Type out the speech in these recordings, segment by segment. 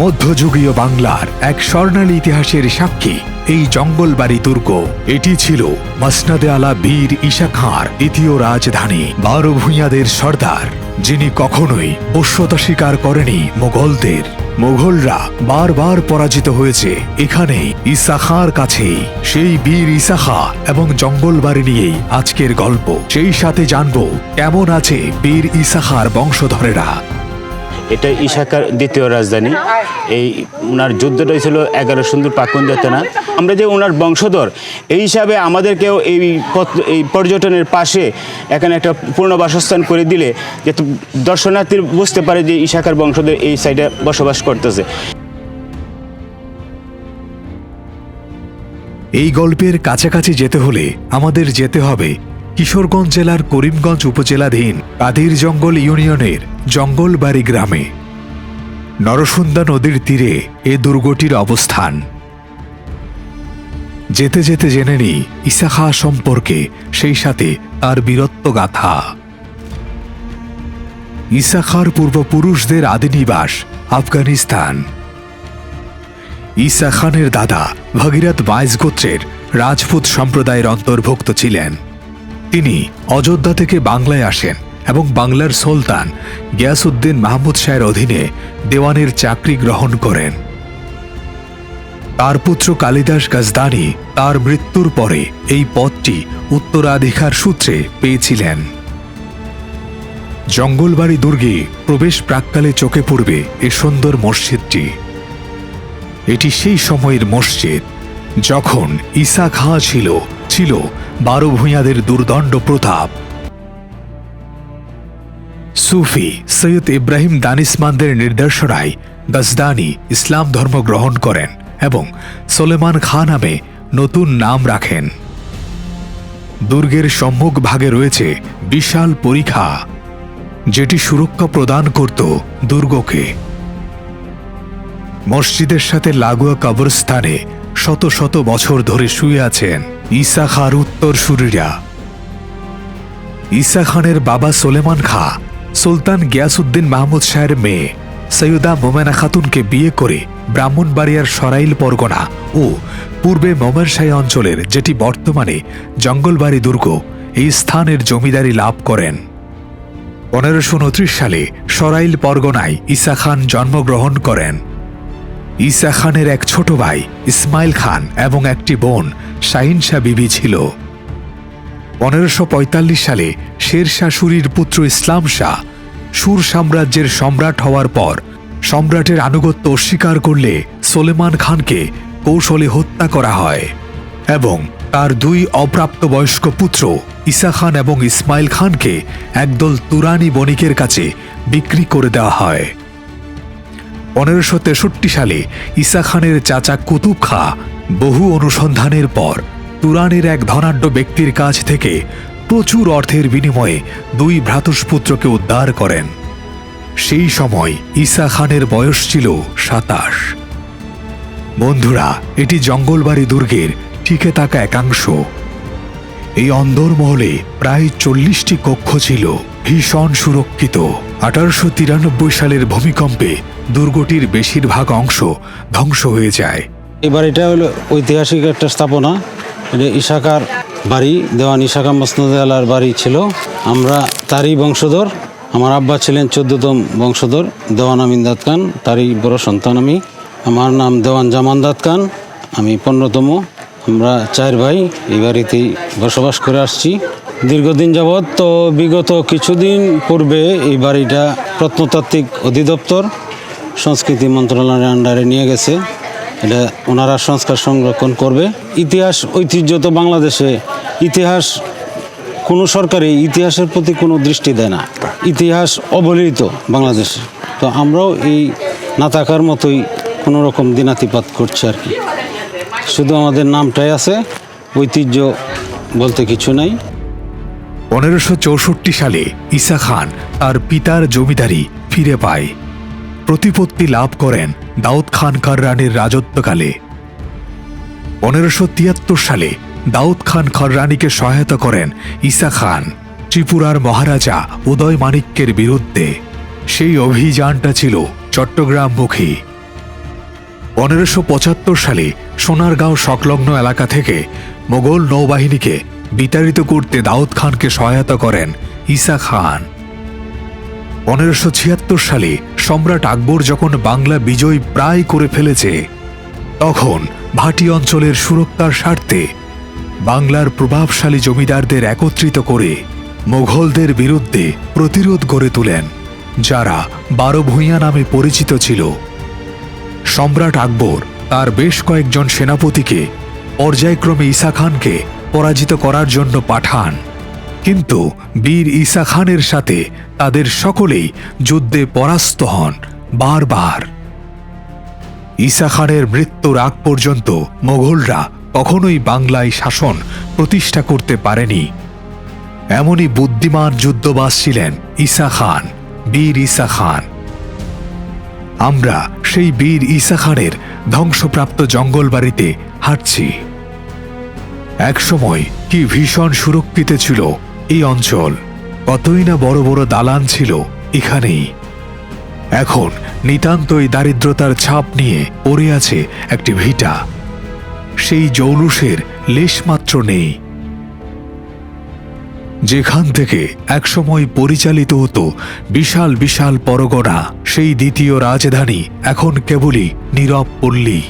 মধ্যযুগীয় বাংলার এক স্বর্ণালী ইতিহাসের সাক্ষী, এই জঙ্গলবাড়ি দুর্গ এটি ছিল মসনদে আলা বীর ঈশা খাঁর দ্বিতীয় রাজধানী বারো ভূঁইয়াদের সর্দার, যিনি কখনোই পোষ্যতা স্বীকার করেনি মোগলদের মোগলরা বারবার পরাজিত হয়েছে এখানে ঈসা খাঁর কাছেই। সেই বীর ঈসা খাঁ এবং জঙ্গলবাড়ি নিয়েই আজকের গল্প। সেই সাথে জানব, কেমন আছে বীর ঈসা খাঁর বংশধরেরা। এটা ইশাকার দ্বিতীয় রাজধানী। এই ওনার যুদ্ধটা ছিল এগারো সুন্দর পাকুন্দাতেনা আমরা যে ওনার বংশধর, এই হিসাবে আমাদেরকেও এই এই পর্যটনের পাশে এখানে একটা পূর্ণ বাসস্থান করে দিলে যাতে দর্শনার্থী বুঝতে পারে যে ইশাকার বংশধর এই সাইডে বসবাস করতেছে। এই গল্পের কাছাকাছি যেতে হলে আমাদের যেতে হবে কিশোরগঞ্জ জেলার করিমগঞ্জ উপজেলাধীন কাদির জঙ্গল ইউনিয়নের জঙ্গলবাড়ি গ্রামে। নরসুন্দা নদীর তীরে এ দুর্গটির অবস্থান। যেতে যেতে জেনে নিই ইসা খাঁ সম্পর্কে, সেই সাথে তার বীরত্ব গাথা। ইসা খাঁর পূর্বপুরুষদের আদিনিবাস, আফগানিস্তান। ঈসা খানের দাদা ভগীরথ বাইজ গোত্রের রাজপুত সম্প্রদায়ের অন্তর্ভুক্ত ছিলেন। তিনি অযোধ্যা থেকে বাংলায় আসেন। এবং বাংলার সুলতান গিয়াসুদ্দিন মাহমুদ শাহের অধীনে দেওয়ানের চাকরি গ্রহণ করেন। তার পুত্র কালিদাস গাজদানি তার মৃত্যুর পরে এই পদটি উত্তরাধিকার সূত্রে পেয়েছিলেন। জঙ্গলবাড়ি দুর্গে প্রবেশ প্রাককালে চোখে পড়বে এ সুন্দর মসজিদটি। এটি সেই সময়ের মসজিদ যখন ঈসা খাঁ ছিল ছিল বারো ভূঁইয়াদের দুর্দণ্ড প্রতাপ। সুফি সৈয়দ ইব্রাহিম দানিসমানদের নির্দেশনায় গজদানি ইসলাম ধর্ম গ্রহণ করেন এবং সোলেমান খাঁ নামে নতুন নাম রাখেন। দুর্গের সম্মুখ ভাগে রয়েছে বিশাল পরীক্ষা যেটি সুরক্ষা প্রদান করত দুর্গকে। মসজিদের সাথে লাগোয়া কবরস্থানে শত শত বছর ধরে শুয়ে আছেন ঈসা খাঁর উত্তরসূরিরা। ঈসা খানের বাবা সোলেমান খা সুলতান গিয়াসুদ্দিন মাহমুদ শাহের মেয়ে সৈয়দা মোমেনা খাতুনকে বিয়ে করে ব্রাহ্মণবাড়িয়ার সরাইল পরগনা ও পূর্বে মোমেনশাহী অঞ্চলের, যেটি বর্তমানে জঙ্গলবাড়ি দুর্গ, এই স্থানের জমিদারি লাভ করেন। পনেরোশো উনত্রিশ সালে সরাইল পরগনায় ঈসা খান জন্মগ্রহণ করেন। ঈসা খানের এক ছোট ভাই ইসমাইল খান এবং একটি বোন শাহিন শাহ বিবি ছিল। পনেরোশো সালে শেরশাহ সুরির পুত্র ইসলাম শাহ সুর সাম্রাজ্যের সম্রাট হওয়ার পর, সম্রাটের আনুগত্য অস্বীকার করলে সোলেমান খানকে কৌশলে হত্যা করা হয় এবং তার দুই অপ্রাপ্তবয়স্ক পুত্র ঈসা খান এবং ইসমাইল খানকে একদল তুরানি বণিকের কাছে বিক্রি করে দেওয়া হয়। পনেরোশো তেষট্টি সালে ঈসা খানের চাচা কুতুব খা বহু অনুসন্ধানের পর তুরানের এক ধনাঢ্য ব্যক্তির কাছ থেকে প্রচুর অর্থের বিনিময়ে দুই ভ্রাতুষ্পুত্রকে উদ্ধার করেন। সেই সময় ঈসা খানের বয়স ছিল সাতাশ। বন্ধুরা, এটি জঙ্গলবাড়ি দুর্গের টিকে থাকা একাংশ। এই অন্দরমহলে প্রায় চল্লিশটি কক্ষ ছিল ভীষণ সুরক্ষিত। আঠারোশো তিরানব্বই সালের ভূমিকম্পে দুর্গটির বেশিরভাগ অংশ ধ্বংস হয়ে যায়। এবার এটা হলো ঐতিহাসিক একটা স্থাপনা। এটা বাড়ি দেওয়ান ইশাকা মসনদ আলার বাড়ি ছিল। আমরা তারই বংশধর, আমার আব্বা ছিলেন চোদ্দতম বংশধর, দেওয়ান আমিনদাদ খান, তারই বড় সন্তান আমি। আমার নাম দেওয়ান জামানদাদ খান, আমি পনেরোতম। আমরা চার ভাই এই বাড়িতেই বসবাস করে আসছি। দীর্ঘদিন যাবৎ, তো বিগত কিছুদিন পূর্বে এই বাড়িটা প্রত্নতাত্ত্বিক অধিদপ্তর, সংস্কৃতি মন্ত্রণালয়ের আন্ডারে নিয়ে গেছে। এটা ওনারা সংস্কার সংরক্ষণ করবে। ইতিহাস, ঐতিহ্য তো বাংলাদেশে। ইতিহাস কোনো সরকারই ইতিহাসের প্রতি কোনো দৃষ্টি দেয় না। ইতিহাস অবহেলিত বাংলাদেশে। তো আমরাও এই না থাকার মতোই কোনো রকম দিনাতিপাত করছি আর কি। শুধু আমাদের নামটাই আছে, ঐতিহ্য বলতে কিছু নাই। পনেরোশো সালে ইসা খান তার পিতার জমিদারি ফিরে পায়। প্রতিপত্তি লাভ করেন দাউদ খান খাররানের রাজত্বকালে। পনেরোশো তিয়াত্তর সালে দাউদ খান খররানীকে সহায়তা করেন ঈসা খান, ত্রিপুরার মহারাজা উদয় মাণিক্যের বিরুদ্ধে। সেই অভিযানটা ছিল চট্টগ্রামমুখী পনেরোশো পঁচাত্তর সালে সোনারগাঁও সংলগ্ন এলাকা থেকে মোগল নৌবাহিনীকে বিতাড়িত করতে দাউদ খানকে সহায়তা করেন ঈসা খান। পনেরোশো ছিয়াত্তর সালে সম্রাট আকবর যখন বাংলা বিজয় প্রায় করে ফেলেছে, তখন ভাটি অঞ্চলের সুরক্ষার স্বার্থে বাংলার প্রভাবশালী জমিদারদের একত্রিত করে মোঘলদের বিরুদ্ধে প্রতিরোধ গড়ে তোলেন, যারা বারো ভূঁইয়া নামে পরিচিত ছিল। সম্রাট আকবর তার বেশ কয়েকজন সেনাপতিকে পর্যায়ক্রমে ইসা খানকে পরাজিত করার জন্য পাঠান। কিন্তু বীর ঈসা খানের সাথে তাদের সকলেই যুদ্ধে পরাস্ত হন, বারবার। ঈসা খানের মৃত্যুর আগ পর্যন্ত মোগলরা কখনোই বাংলায় শাসন প্রতিষ্ঠা করতে পারেনি। এমনই বুদ্ধিমান যুদ্ধবাস ছিলেন ঈসা খান, বীর ঈসা খান। আমরা সেই বীর ঈসা খানের ধ্বংসপ্রাপ্ত জঙ্গলবাড়িতে হাঁটছি। একসময় কি ভীষণ সুরক্ষিত ছিল এই অঞ্চল কতই না বড় বড় দালান ছিল এখানেই। এখন নিতান্তই দারিদ্রতার ছাপ নিয়ে পড়ে আছে একটি ভিটা। সেই জৌলুসের লেশমাত্র নেই। যেখান থেকে একসময় পরিচালিত হতো বিশাল বিশাল পরগনা, সেই দ্বিতীয় রাজধানী এখন কেবলই নীরব পল্লী।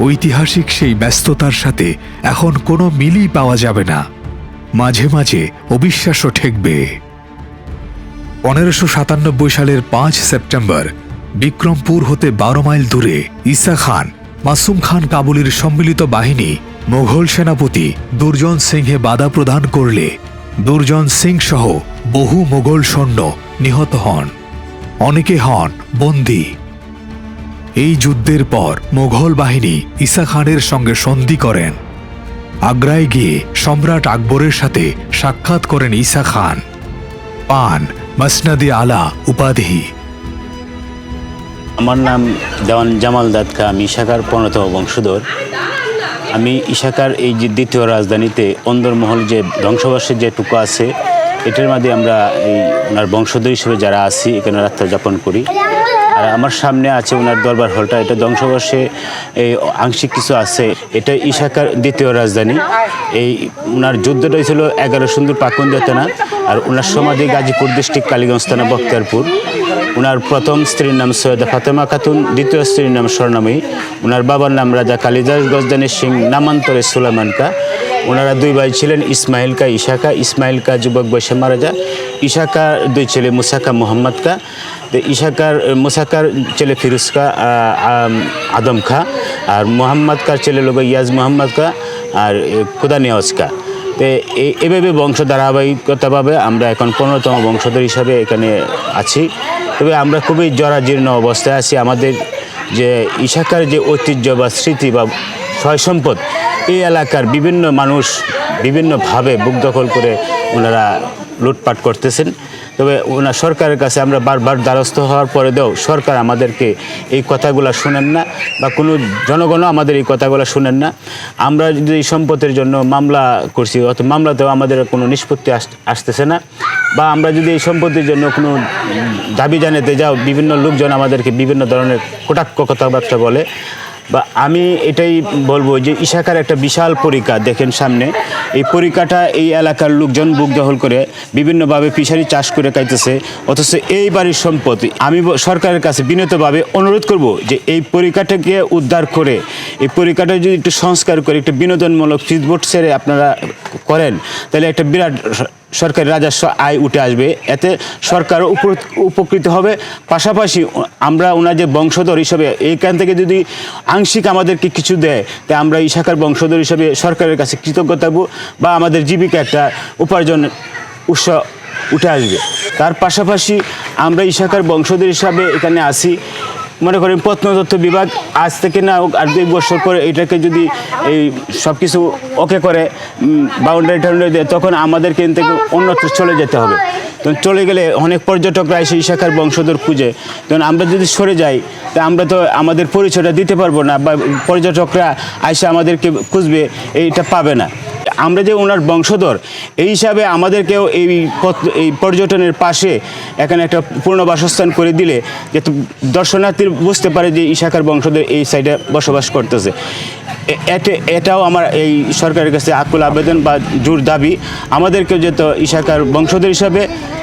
ঐতিহাসিক সেই ব্যস্ততার সাথে এখন কোনো মিলই পাওয়া যাবে না। মাঝে মাঝে অবিশ্বাসও ঠেকবে। পনেরোশো সাতানব্বই সালের পাঁচ সেপ্টেম্বর, বিক্রমপুর হতে বারো মাইল দূরে ঈসা খান, মাসুম খান কাবুলির সম্মিলিত বাহিনী মোঘল সেনাপতি দুর্জন সিংহে বাধা প্রদান করলে দুর্জন সিং সহ বহু মোগল সৈন্য নিহত হন। অনেকে হন বন্দী। এই যুদ্ধের পর মোঘল বাহিনী ঈসা খানের সঙ্গে সন্ধি করেন। আগ্রায় গিয়ে সম্রাট আকবরের সাথে সাক্ষাৎ করেন ঈসা খান। পান মসনদে আলা উপাধি। আমার নাম দেওয়ান জামাল দাদকা, আমি ইশাকার পনেরোতম বংশধর। আমি ইশাকার এই যে দ্বিতীয় রাজধানীতে অন্দরমহল যে ধ্বংসবাসের যেটুকু আছে, এটার মধ্যে আমরা এই ওনার বংশধর হিসেবে যারা আছি, এখানে রাত্রে যাপন করি। আর আমার সামনে আছে ওনার দরবার হলটা, এটা ধ্বংসবর্ষে এই আংশিক কিছু আছে। এটা ইশাকার দ্বিতীয় রাজধানী। এই ওনার যুদ্ধটা হয়েছিল এগারো সুন্দর পাকুন্দিয়া থানা আর ওনার সমাধি গাজীপুর ডিস্ট্রিক্ট কালীগঞ্জ থানা বক্তিয়ারপুর ওনার প্রথম স্ত্রীর নাম সৈয়দা ফাতেমা খাতুন, দ্বিতীয় স্ত্রীর নাম স্বর্ণময়ী। ওনার বাবার নাম রাজা কালিদাস গজদানি সিং নামান্তরে সুলাইমান কা। ওনারা দুই ভাই ছিলেন ইসমাইল কা ইশাকা, ইসমাইল কা যুবক মারা যায়। ইশাকা দুই ছেলে মুসাকা কা তো ইশাকার মুসাকার ছেলে ফিরোজ আদম খা আর মোহাম্মদ কার ছেলে লোক ইয়াজ মোহাম্মদ কা আর খুদা নিয়াজ কা তো এভাবে বংশ ধারাবাহিকতাভাবে আমরা এখন পনেরোতম বংশধর হিসাবে এখানে আছি। তবে আমরা খুবই জরাজীর্ণ অবস্থায় আছি। আমাদের যে ইশাকার যে ঐতিহ্য বা স্মৃতি বা সয় সম্পদ এই এলাকার বিভিন্ন মানুষ বিভিন্নভাবে বুক দখল করে ওনারা লুটপাট করতেছেন। তবে ওনার সরকারের কাছে আমরা বারবার দ্বারস্থ হওয়ার পরে দেও সরকার আমাদেরকে এই কথাগুলো শুনেন না বা কোনো জনগণও আমাদের এই কথাগুলো শুনেন না। আমরা যদি এই সম্পদের জন্য মামলা করছি অত মামলাতেও আমাদের কোনো নিষ্পত্তি আস- আসতেছে না বা আমরা যদি এই সম্পত্তির জন্য কোনো দাবি জানাতে যাও, বিভিন্ন লোকজন আমাদেরকে বিভিন্ন ধরনের কটাক্ষ কথাবার্তা বলে। বা আমি এটাই বলব যে ইশাকার একটা বিশাল পরীক্ষা, দেখেন সামনে। এই পরীক্ষাটা এই এলাকার লোকজন বুক দখল করে বিভিন্নভাবে ফিশারি চাষ করে খাইতেছে। অথচ এই বাড়ির সম্পত্তি আমি সরকারের কাছে বিনীতভাবে অনুরোধ করব যে এই পরীক্ষাটাকে উদ্ধার করে, এই পরীক্ষাটা যদি একটু সংস্কার করে, একটু বিনোদনমূলক ফিজবোর্ড ছেড়ে আপনারা করেন, তাহলে একটা বিরাট সরকারি রাজস্ব আয় উঠে আসবে। এতে সরকার উপকৃত হবে। পাশাপাশি আমরা ওনার যে বংশধর হিসেবে এইখান থেকে যদি আংশিক আমাদেরকে কিছু দেয়, তা আমরা এই শাখার বংশধর হিসেবে সরকারের কাছে কৃতজ্ঞ থাকব বা আমাদের জীবিকা একটা উপার্জন উৎস উঠে আসবে। তার পাশাপাশি আমরা এই শাখার বংশধর হিসাবে এখানে আসি। মনে করেন প্রত্নতত্ত্ব বিভাগ আজ থেকে না হোক আর দুই বছর পরে এটাকে যদি এই সব কিছু ওকে করে বাউন্ডারি টাউন্ডারি দেয়, তখন আমাদের কিন্তু অন্যত্র চলে যেতে হবে। তখন চলে গেলে অনেক পর্যটকরা এসে শাখার বংশধর খুঁজে। তখন আমরা যদি সরে যাই, তা আমরা তো আমাদের পরিচয়টা দিতে পারব না বা পর্যটকরা এসে আমাদেরকে খুঁজবে, এইটা পাবে না। আমরা যে ওনার বংশধর, এই হিসাবে আমাদেরকেও এই এই পর্যটনের পাশে এখানে একটা পূর্ণ বাসস্থান করে দিলে যাতে দর্শনার্থী বুঝতে পারে যে ইশাকার বংশধর এই সাইডে বসবাস করতেছে। এটাও আমার এই সরকারের কাছে আকুল আবেদন বা জোর দাবি। আমাদেরকে যেত ইশাকার বংশধর হিসাবে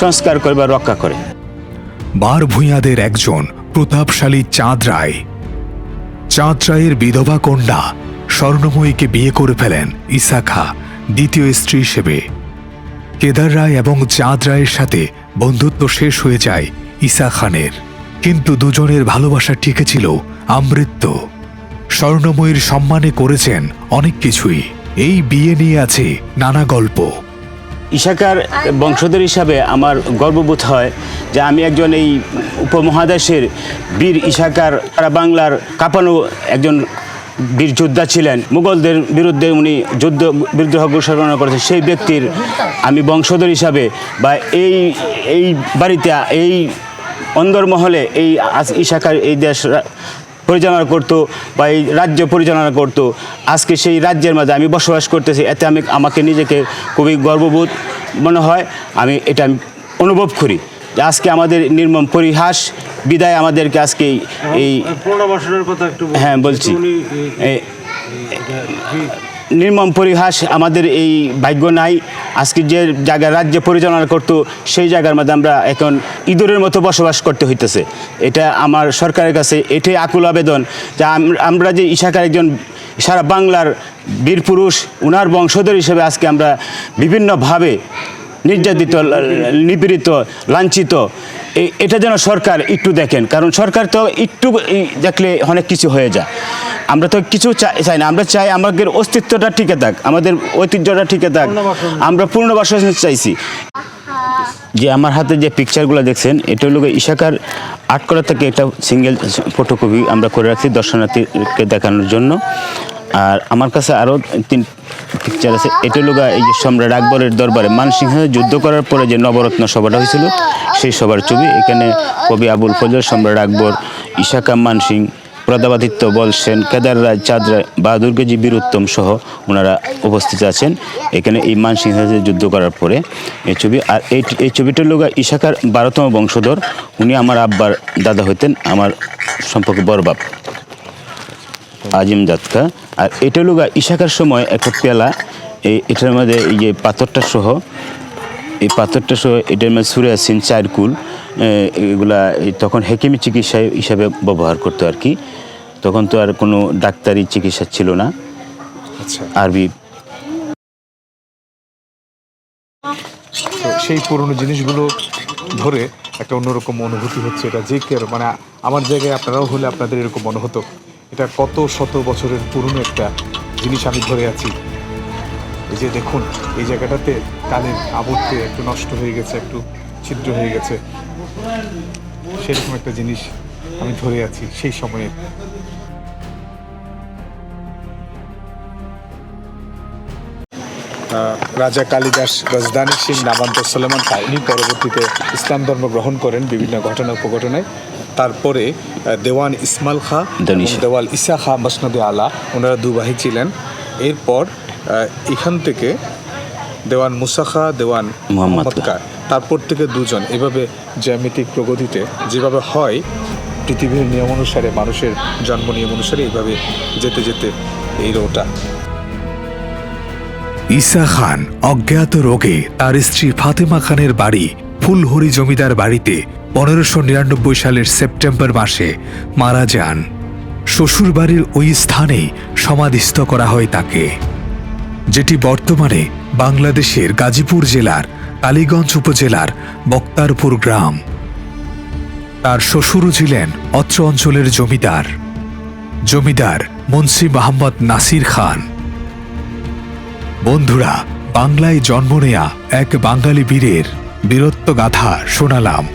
সংস্কার করে বা রক্ষা করে। বার ভূঁইয়াদের একজন প্রতাপশালী চাঁদ রায়। চাঁদ রায়ের বিধবা কন্যা স্বর্ণময়ীকে বিয়ে করে ফেলেন ইসা খা দ্বিতীয় স্ত্রী হিসেবে। কেদার রায় এবং চাঁদ রায়ের সাথে বন্ধুত্ব শেষ হয়ে যায় ইসা খানের কিন্তু দুজনের ভালোবাসা টিকেছিল আমৃত্য। স্বর্ণময়ীর সম্মানে করেছেন অনেক কিছুই। এই বিয়ে নিয়ে আছে নানা গল্প। ইশাকার বংশধর হিসাবে আমার গর্ববোধ হয় যে আমি একজন এই উপমহাদেশের বীর ইশাকার বাংলার কাঁপানো একজন বীর যোদ্ধা ছিলেন। মুঘলদের বিরুদ্ধে উনি যুদ্ধ, বিদ্রোহ ঘোষণা করেছেন। সেই ব্যক্তির আমি বংশধর হিসাবে বা এই এই বাড়িতে, এই অন্দরমহলে এই ইশাকার এই দেশ পরিচালনা করতো বা এই রাজ্য পরিচালনা করতো। আজকে সেই রাজ্যের মাঝে আমি বসবাস করতেছি। এতে আমি আমাকে নিজেকে খুবই গর্ববোধ মনে হয়। আমি এটা অনুভব করি। আজকে আমাদের নির্মম পরিহাস বিদায় আমাদেরকে আজকে এই- এই কথা একটু হ্যাঁ বলছি। নির্মম পরিহাস আমাদের এই ভাগ্য নাই। আজকে যে জায়গা রাজ্যে পরিচালনা করতো সেই জায়গার মধ্যে আমরা এখন ইঁদুরের মতো বসবাস করতে হইতেছে। এটা আমার সরকারের কাছে এটাই আকুল আবেদন যে আমরা যে ইশাকার একজন সারা বাংলার বীর পুরুষ উনার বংশধর হিসেবে আজকে আমরা বিভিন্নভাবে নির্যাতিত নিপীড়িত, লাঞ্ছিত। এটা যেন সরকার একটু দেখেন। কারণ সরকার তো একটু দেখলে অনেক কিছু হয়ে যায়। আমরা তো কিছু চাই না। আমরা চাই আমাদের অস্তিত্বটা টিকে থাক, আমাদের ঐতিহ্যটা টিকে থাক। আমরা পূর্ণবাসন চাইছি। যে আমার হাতে যে পিকচারগুলো দেখছেন, এটা হলো ইশাকার আর্ট করা থেকে একটা সিঙ্গেল ফটোকপি আমরা করে রাখছি দর্শনার্থীকে দেখানোর জন্য। আর আমার কাছে আরও তিন পিকচার আছে। এটা হলো এই যে সম্রাট আকবরের দরবারে মানসিংহ যুদ্ধ করার পরে যে নবরত্ন সভাটা হয়েছিল, সেই সভার ছবি। এখানে কবি আবুল ফজল, সম্রাট আকবর, ইশাকা মানসিং প্রদাবাদিত্য বল সেন, কেদার রায় চাঁদ রায় বাহাদুরগজি বীরুত্তম সহ ওনারা উপস্থিত আছেন। এখানে এই মানসিংহাসে যুদ্ধ করার পরে এই ছবি। আর এই এই ছবিটার লোক ইশাকার বারোতম বংশধর। উনি আমার আব্বার দাদা হইতেন আমার সম্পর্কে বরবাপ আজিম জাতকা। আর এটা লোক ইশাকার সময় একটা পেলা। এই এটার মধ্যে এই যে পাথরটা সহ এই পাথরটা সহ এটার মধ্যে সুরে আসছেন চারকুল এগুলা তখন হেকিমি চিকিৎসা হিসাবে ব্যবহার করতো আর কি। তখন তো আর কোনো ডাক্তারি চিকিৎসা ছিল না। আচ্ছা। আরবি সেই পুরনো জিনিসগুলো ধরে একটা অন্যরকম অনুভূতি হচ্ছে এটা। যে কেউ মানে আমার জায়গায় আপনারাও হলে আপনাদের এরকম মনে হতো এটা কত শত বছরের পুরনো একটা জিনিস আমি ধরে আছি। এই যে দেখুন, এই জায়গাটাতে কালের আবর্তে একটু নষ্ট হয়ে গেছে, একটু ছিদ্র হয়ে গেছে। সেরকম একটা জিনিস আমি ধরে আছি সেই সময়ে রাজা কালিদাস গজদানি সিং নামান্তর সলেমান খাঁ ইনি পরবর্তীতে ইসলাম ধর্ম গ্রহণ করেন বিভিন্ন ঘটনা, উপঘটনায়। তারপরে দেওয়ান ইসমাল খাঁ দেওয়াল ইসা খাঁ মসনদে আলা ওনারা দুবাহী ছিলেন। এরপর এখান থেকে দেওয়ান মুসা খাঁ দেওয়ান মুহাম্মদ তারপর থেকে দুজন। এভাবে জ্যামিতিক প্রগতিতে যেভাবে হয় পৃথিবীর নিয়ম অনুসারে মানুষের জন্ম নিয়ম অনুসারে এইভাবে যেতে যেতে এই রোটা। ঈসা খান অজ্ঞাত রোগে তার স্ত্রী ফাতেমা খানের বাড়ি ফুলহরি জমিদার বাড়িতে পনেরোশো নিরানব্বই সালের সেপ্টেম্বর মাসে মারা যান। শ্বশুরবাড়ির ওই স্থানেই সমাধিস্থ করা হয় তাকে, যেটি বর্তমানে বাংলাদেশের গাজীপুর জেলার কালীগঞ্জ উপজেলার বক্তারপুর গ্রাম। তার শ্বশুরও ছিলেন অত্র অঞ্চলের জমিদার জমিদার মুন্সি মোহাম্মদ নাসির খান। বন্ধুরা, বাংলায় জন্ম নেয়া এক বাঙালি বীরের বীরত্ব গাথা শোনালাম।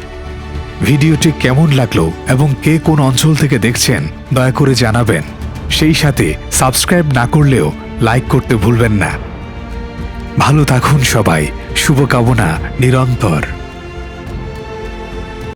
ভিডিওটি কেমন লাগল এবং কে কোন অঞ্চল থেকে দেখছেন, দয়া করে জানাবেন। সেই সাথে সাবস্ক্রাইব না করলেও লাইক করতে ভুলবেন না। ভালো থাকুন সবাই। শুভকামনা নিরন্তর।